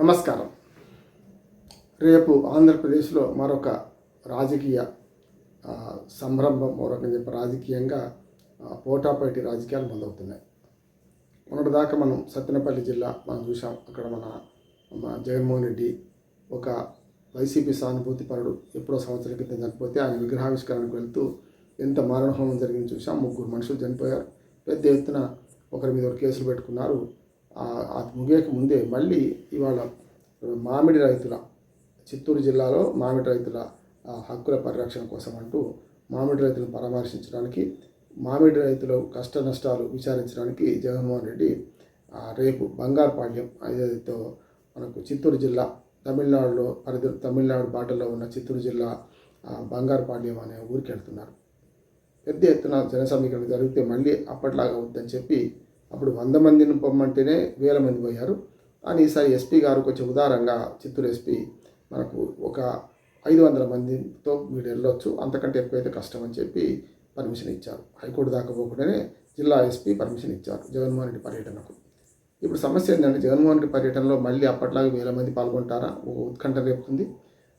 నమస్కారం. రేపు ఆంధ్రప్రదేశ్లో మరొక రాజకీయ సంరంభం మరొక చెప్పి రాజకీయంగా పోటాపోటీ రాజకీయాలు మొదలవుతున్నాయి. మొన్నటిదాకా మనం సత్తెనపల్లి జిల్లా మనం చూసాం అక్కడ మన జగన్మోహన్ రెడ్డి ఒక వైసీపీ సానుభూతి పరుడు ఎప్పుడో సంవత్సరం క్రితం చనిపోతే ఆయన విగ్రహావిష్కరణకు వెళ్తూ ఎంత మారణహోమం జరిగింది చూసాం ముగ్గురు మనుషులు చనిపోయారు. పెద్ద ఎత్తున ఒకరి మీద ఒక కేసులు పెట్టుకున్నారు. అది ముగియక ముందే మళ్ళీ ఇవాళ మామిడి రైతుల చిత్తూరు జిల్లాలో మామిడి రైతుల హక్కుల పరిరక్షణ కోసం అంటూ మామిడి రైతులను పరామర్శించడానికి మామిడి రైతుల కష్ట నష్టాలు విచారించడానికి జగన్మోహన్ రెడ్డి రేపు బంగారుపాళ్యం ఏదైతే మనకు చిత్తూరు జిల్లా తమిళనాడులో పరిధి తమిళనాడు బాటలో ఉన్న చిత్తూరు జిల్లా ఆ, బంగారుపాళ్యం అనే ఊరికి వెళ్తున్నారు. పెద్ద ఎత్తున జన సమీకరణ జరిగితే మళ్ళీ అప్పట్లాగా వద్దని చెప్పి అప్పుడు వంద మందిని పొమ్మంటేనే వేల మంది పోయారు. కానీ ఈసారి ఎస్పీ గారు కొంచెం ఉదారంగా చిత్తూరు ఎస్పీ మనకు ఒక ఐదు వందల మందితో మీరు వెళ్ళొచ్చు. అంతకంటే ఎక్కువైతే కష్టం అని చెప్పి పర్మిషన్ ఇచ్చారు. హైకోర్టు దాకా పోకుండానే జిల్లా ఎస్పీ పర్మిషన్ ఇచ్చారు జగన్మోహన్ రెడ్డి పర్యటనకు. ఇప్పుడు సమస్య ఏంటంటే జగన్మోహన్ రెడ్డి పర్యటనలో మళ్ళీ అప్పట్లాగా వేల మంది పాల్గొంటారా? ఒక ఉత్కంఠ రేపుతుంది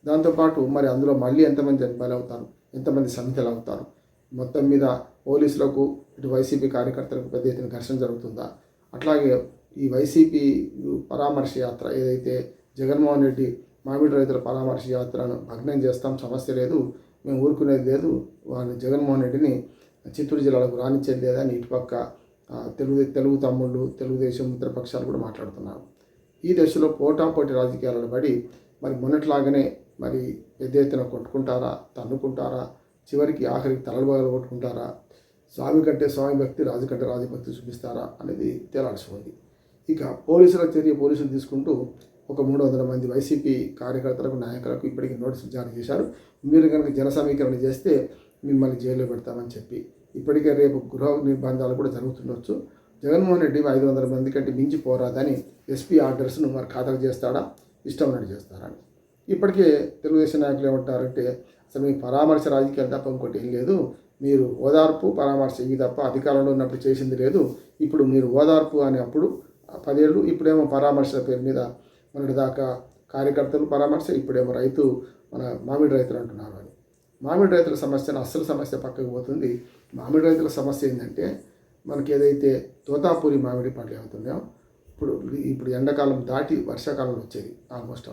దాంతోపాటు మరి అందులో మళ్ళీ ఎంతమంది జనపాలు అవుతారు? ఎంతమంది సమితలు అవుతారు? మొత్తం మీద పోలీసులకు ఇటు వైసీపీ కార్యకర్తలకు పెద్ద ఎత్తున ఘర్షణ జరుగుతుందా? అట్లాగే ఈ వైసీపీ పరామర్శ యాత్ర ఏదైతే జగన్మోహన్ రెడ్డి మామిడి రైతుల పరామర్శ యాత్రను భగ్నం చేస్తాం సమస్య లేదు మేము ఊరుకునేది లేదు వాళ్ళు జగన్మోహన్ రెడ్డిని చిత్తూరు జిల్లాలకు రానిచ్చేది లేదని ఇటుపక్క తెలుగు తెలుగు తమ్ముళ్ళు తెలుగుదేశం ఇతర పక్షాలు కూడా మాట్లాడుతున్నారు. ఈ దశలో పోటాపోటీ రాజకీయాలను పడి మరి మొన్నట్లాగానే మరి పెద్ద ఎత్తున కొట్టుకుంటారా తన్నుకుంటారా చివరికి ఆఖరికి తలలు కొట్టుకుంటారా స్వామి కంటే స్వామి భక్తి రాజు కంటే రాజభక్తి చూపిస్తారా? అనేది తేలాల్సి ఉంది ఇక పోలీసుల చర్య పోలీసులు తీసుకుంటూ ఒక మూడు వందల మంది వైసీపీ కార్యకర్తలకు నాయకులకు ఇప్పటికీ నోటీసులు జారీ చేశారు. మీరు కనుక జన సమీకరణ చేస్తే మిమ్మల్ని జైల్లో పెడతామని చెప్పి. ఇప్పటికే రేపు గృహ నిర్బంధాలు కూడా జరుగుతుండొచ్చు. జగన్మోహన్ రెడ్డి ఐదు వందల మంది కంటే మించి పోరాదని ఎస్పీ ఆర్డర్స్ను మరి ఖాతరు చేస్తాడా? ఇష్టం ఉన్నట్టు చేస్తారా ఇప్పటికే తెలుగుదేశం నాయకులు ఏమంటారంటే అసలు మీ పరామర్శ రాజకీయాలు తప్ప ఇంకోటి ఏం లేదు. మీరు ఓదార్పు పరామర్శ ఇవి తప్ప అధికారంలో ఉన్నప్పుడు చేసింది లేదు. ఇప్పుడు మీరు ఓదార్పు అని అప్పుడు పదేళ్ళు ఇప్పుడేమో పరామర్శల పేరు మీద మొన్నటి దాకా కార్యకర్తలు పరామర్శ ఇప్పుడేమో రైతు మన మామిడి రైతులు అంటున్నారు అని. మామిడి రైతుల సమస్యను అస్సలు సమస్య పక్కకు పోతుంది. మామిడి రైతుల సమస్య ఏంటంటే మనకి ఏదైతే తోతాపూరి మామిడి పండ్లు ఏమవుతున్నాయో ఇప్పుడు ఇప్పుడు ఎండాకాలం దాటి వర్షాకాలంలో వచ్చేది ఆల్మోస్ట్.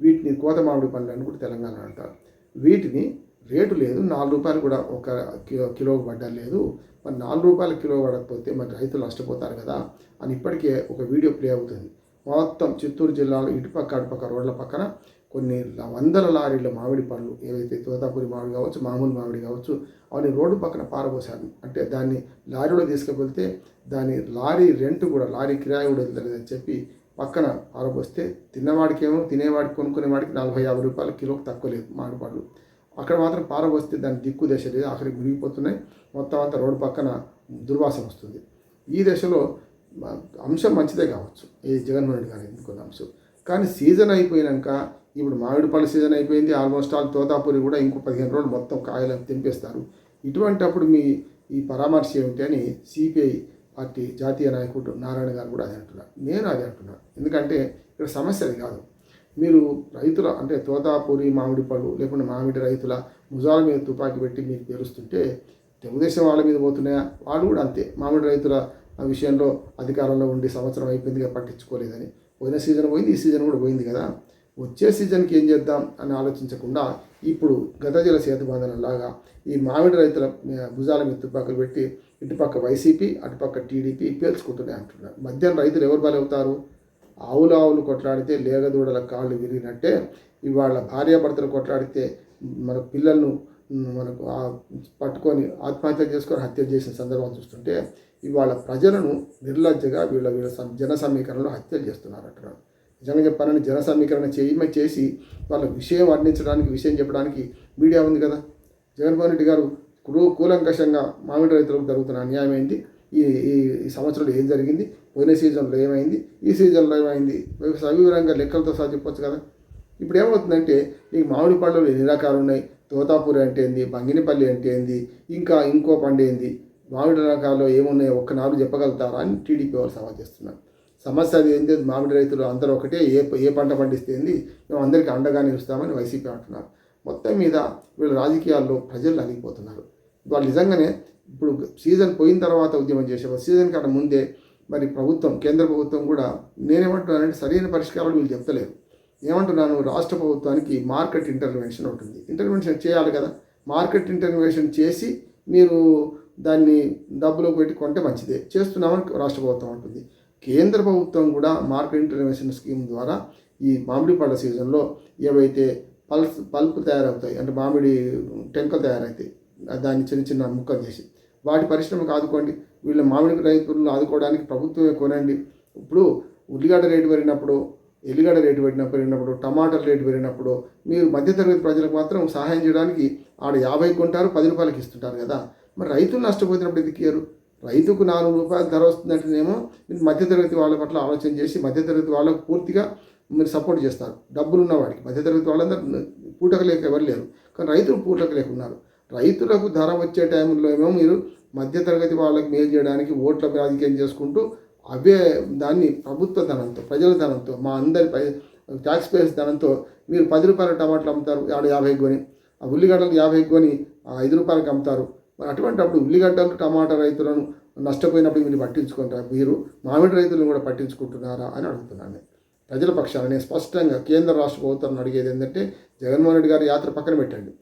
వీటిని కోత మామిడి పండ్లు అని కూడా తెలంగాణ అంటారు. వీటిని రేటు లేదు నాలుగు రూపాయలు కూడా ఒక కిలో కిలో పడ్డా లేదు. మరి నాలుగు రూపాయల కిలో పడకపోతే మరి రైతులు నష్టపోతారు కదా అని ఇప్పటికే ఒక వీడియో ప్లే అవుతుంది. మొత్తం చిత్తూరు జిల్లాలో ఇటుపక్క అటుపక్క రోడ్ల పక్కన కొన్ని వందల లారీల మామిడి పండ్లు ఏవైతే తోతాపూరి మామిడి కావచ్చు మామూలు మామిడి కావచ్చు అవన్నీ రోడ్డు పక్కన పారబోసారు అంటే దాన్ని లారీలో తీసుకువెళ్తే దాని లారీ రెంట్ కూడా లారీ కిరాయి కూడా వెళ్తలేదని చెప్పి పక్కన పారబోస్తే తిన్నవాడికేమో తినేవాడికి కొనుక్కునేవాడికి నలభై యాభై రూపాయల కిలోకి తక్కువ లేదు మామిడిపాడు అక్కడ మాత్రం పారబోస్తే దాని దిక్కు దశ లేదు ఆఖరికి మునిగిపోతున్నాయి. మొత్తం అంతా రోడ్డు పక్కన దుర్వాసన వస్తుంది. ఈ దశలో అంశం మంచిదే కావచ్చు. ఈ జగన్మోహన్ రెడ్డి గారు ఎన్నుకున్న అంశం. కానీ సీజన్ అయిపోయినాక ఇప్పుడు మామిడి సీజన్ అయిపోయింది ఆల్మోస్ట్ ఆల్ తోతాపూరి కూడా ఇంకో పదిహేను రోజులు మొత్తం కాయలు తెంపేస్తారు. ఇటువంటి అప్పుడు మీ ఈ పరామర్శ ఏమిటి అని సిపిఐ పార్టీ జాతీయ నాయకుడు నారాయణ గారు కూడా అది అంటున్నారు. నేను అది అంటున్నాను ఎందుకంటే ఇక్కడ సమస్య అది కాదు. మీరు రైతుల అంటే తోతాపూరి మామిడి పళ్ళు లేకుంటే మామిడి రైతుల భుజాల మీద తుపాకీ పెట్టి మీరు పేరుస్తుంటే తెలుగుదేశం వాళ్ళ మీద పోతున్నాయా? వాళ్ళు కూడా అంతే. మామిడి రైతుల ఆ విషయంలో అధికారంలో ఉండి సంవత్సరం అయిపోయిందిగా పట్టించుకోలేదని. పోయిన సీజన్ పోయింది ఈ సీజన్ కూడా పోయింది కదా. వచ్చే సీజన్కి ఏం చేద్దాం అని ఆలోచించకుండా ఇప్పుడు గతజల జల సేతుబంధనలాగా ఈ మామిడి రైతుల భుజాల మీద తుపాకులు పెట్టి ఇటుపక్క వైసీపీ అటుపక్క టీడీపీ పేల్చుకుంటున్నాయి అంటున్నారు. మధ్యాహ్నం రైతులు ఎవరు బలవుతారు? ఆవులు ఆవులు కొట్లాడితే లేగదూడల కాళ్ళు విరిగినట్టే ఇవాళ భార్యాభర్తలు కొట్లాడితే మన పిల్లలను మనకు పట్టుకొని ఆత్మహత్య చేసుకొని హత్య చేసిన సందర్భం చూస్తుంటే ఇవాళ ప్రజలను నిర్లజ్జగా వీళ్ళ వీళ్ళ జన సమీకరణలో హత్యలు చేస్తున్నారు అంటున్నారు. నిజంగా చెప్పాలని జన సమీకరణ చేయమ చేసి వాళ్ళ విషయం వర్ణించడానికి విషయం చెప్పడానికి మీడియా ఉంది కదా. జగన్మోహన్ రెడ్డి గారు కులు కూలంకషంగా మామిడి రైతులకు జరుగుతున్న అన్యాయం ఏంటి? ఈ ఈ ఈ సంవత్సరంలో ఏం జరిగింది? పోయిన సీజన్లో ఏమైంది? ఈ సీజన్లో ఏమైంది? సవివరంగా లెక్కలతో సహా చెప్పొచ్చు కదా. ఇప్పుడు ఏమవుతుందంటే ఈ మామిడి పళ్ళు ఎన్ని రకాలు ఉన్నాయి? తోతాపూరి అంటే ఏంది? బంగినపల్లి అంటే ఏంది? ఇంకా ఇంకో పండు ఏంది? మామిడి రకాల్లో ఏమున్నాయో? ఒక్క నాలుగు చెప్పగలుగుతారా? అని టీడీపీ వాళ్ళు సవాల్ చేస్తున్నారు. సమస్య అది ఏంటి మామిడి రైతులు అందరూ ఒకటే ఏ ఏ పంట పండిస్తే ఏంది? మేము అందరికీ అండగా నిలుస్తామని వైసీపీ అంటున్నారు. మొత్తం మీద వీళ్ళు రాజకీయాల్లో ప్రజలు నలిగిపోతున్నారు. వాళ్ళు నిజంగానే ఇప్పుడు సీజన్ పోయిన తర్వాత ఉద్యమం చేసేవారు సీజన్ కన్నా ముందే మరి ప్రభుత్వం కేంద్ర ప్రభుత్వం కూడా నేనేమంటున్నానంటే సరైన పరిష్కారాలు వీళ్ళు చెప్తలేరు. ఏమంటున్నాను? రాష్ట్ర ప్రభుత్వానికి మార్కెట్ ఇంటర్వెన్షన్ ఉంటుంది. ఇంటర్వెన్షన్ చేయాలి కదా. మార్కెట్ ఇంటర్వెన్షన్ చేసి మీరు దాన్ని డబ్బులో పెట్టి కొంటే మంచిదే. చేస్తున్నామని రాష్ట్ర ప్రభుత్వం ఉంటుంది కేంద్ర ప్రభుత్వం కూడా మార్కెట్ ఇంటర్వెన్షన్ స్కీమ్ ద్వారా ఈ మామిడి పళ్ళ సీజన్లో ఏవైతే పల్స్ పల్ప్ తయారవుతాయి అంటే మామిడి టెంకలు తయారవుతాయి దాన్ని చిన్న చిన్న ముక్కలు చేసి వాటి పరిశ్రమకు ఆదుకోండి వీళ్ళ మామిడి రైతులను ఆదుకోవడానికి ప్రభుత్వమే కొనండి. ఇప్పుడు ఉల్లిగడ్డ రేటు పెరిగినప్పుడు ఎల్లిగడ్డ రేటు పెట్టిన పెరిగినప్పుడు టమాటాల రేటు పెరిగినప్పుడు మీరు మధ్యతరగతి ప్రజలకు మాత్రం సహాయం చేయడానికి ఆడ యాభై కొంటారు పది రూపాయలకి ఇస్తుంటారు కదా. మరి రైతులు నష్టపోతున్నప్పుడు ఎందుకు ఇయ్యరు? రైతుకు నాలుగు రూపాయల ధర వస్తుందంటేనేమో మీరు మధ్యతరగతి వాళ్ళ పట్ల ఆలోచన చేసి మధ్యతరగతి వాళ్ళకు పూర్తిగా మీరు సపోర్ట్ చేస్తారు. డబ్బులు ఉన్నవాడికి మధ్యతరగతి వాళ్ళందరూ పూటక లేక ఎవరు లేరు. కానీ రైతులు పూటక లేకున్నారు రైతులకు ధర వచ్చే టైంలో ఏమో మీరు మధ్యతరగతి వాళ్ళకి మేలు చేయడానికి ఓట్ల రాజకీయం చేసుకుంటూ అవే దాన్ని ప్రభుత్వ ధనంతో ప్రజల ధనంతో మా అందరి ట్యాక్స్ పేయర్స్ ధనంతో మీరు పది రూపాయల టమాటాలు అమ్ముతారు. ఆడ యాభై కొని ఆ ఉల్లిగడ్డలు యాభై కొని ఆ ఐదు రూపాయలకు అమ్ముతారు. మరి అటువంటి అప్పుడు ఉల్లిగడ్డలు టమాటా రైతులను నష్టపోయినప్పుడు మీరు పట్టించుకుంటారు మీరు. మామిడి రైతులను కూడా పట్టించుకుంటున్నారా అని అడుగుతున్నాను నేను. ప్రజల పక్షాన నేను స్పష్టంగా కేంద్ర రాష్ట్ర ప్రభుత్వం అడిగేది ఏంటంటే జగన్మోహన్ రెడ్డి గారి యాత్ర పక్కన పెట్టండి.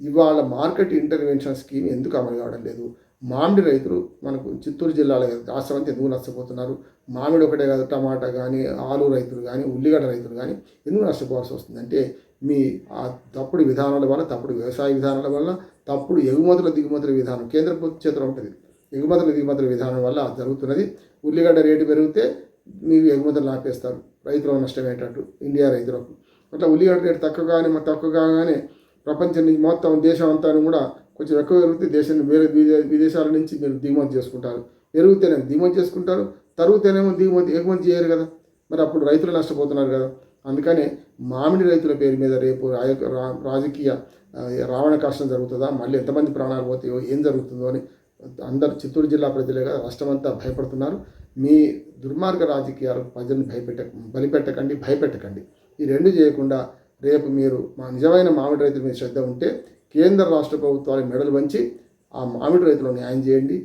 ఇవాళ మార్కెట్ ఇంటర్వెన్షన్ స్కీమ్ ఎందుకు అమలు కావడం లేదు? మామిడి రైతులు మనకు చిత్తూరు జిల్లాలో కాదు, ఎందుకు నష్టపోతున్నారు? మామిడి ఒకటే కాదు టమాటా కానీ ఆలు రైతులు కానీ ఉల్లిగడ్డ రైతులు కానీ ఎందుకు నష్టపోవాల్సి వస్తుందంటే మీ ఆ తప్పుడు విధానాల వల్ల తప్పుడు వ్యవసాయ విధానాల వల్ల తప్పుడు ఎగుమతుల దిగుమతుల విధానం కేంద్ర ప్రభుత్వం చేతిలో ఉంటుంది. ఎగుమతుల దిగుమతుల విధానం వల్ల జరుగుతున్నది. ఉల్లిగడ్డ రేటు పెరిగితే మీరు ఎగుమతులు ఆపేస్తారు రైతులకు నష్టమయ్యేటట్టు ఇండియా రైతులకు. అట్లా ఉల్లిగడ్డ రేటు తక్కువగానే మరి తక్కువ కాగానే ప్రపంచం నుంచి మొత్తం దేశం అంతా కూడా కొంచెం ఎక్కువ పెరిగితే దేశాన్ని వేరే విదేశాల నుంచి మీరు దిగుమతి చేసుకుంటారు. పెరుగుతేనే దిగుమతి చేసుకుంటారు. తరుగుతేనేమో దిగుమతి ఎగుమతి చేయరు కదా. మరి అప్పుడు రైతులు నష్టపోతున్నారు కదా. అందుకనే మామిడి రైతుల పేరు మీద రేపు రా- రాజకీయ రావణ కష్టం జరుగుతుందా? మళ్ళీ ఎంతమంది ప్రాణాలు పోతాయో ఏం జరుగుతుందో అని అందరు చిత్తూరు జిల్లా ప్రజలే కదా రాష్ట్రమంతా భయపడుతున్నారు. మీ దుర్మార్గ రాజకీయాలు ప్రజలను భయపెట్ట బలిపెట్టకండి భయపెట్టకండి. ఈ రెండు చేయకుండా రేపు మీరు మా నిజమైన మామిడి రైతుల మీద శ్రద్ధ ఉంటే కేంద్ర రాష్ట్ర ప్రభుత్వాలు మెడలు వంచి ఆ మామిడి రైతులకు న్యాయం చేయండి.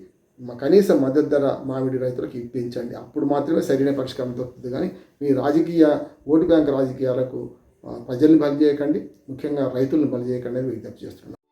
కనీస మద్దతు ధర మామిడి రైతులకు ఇప్పించండి. అప్పుడు మాత్రమే సరైన పరిష్కారం దొరుకుతుంది. కానీ మీ రాజకీయ ఓటు బ్యాంక్ రాజకీయాలకు ప్రజల్ని బలి చేయకండి. ముఖ్యంగా రైతులను బలి చేయకండి అని విజ్ఞప్తి చేస్తున్నాను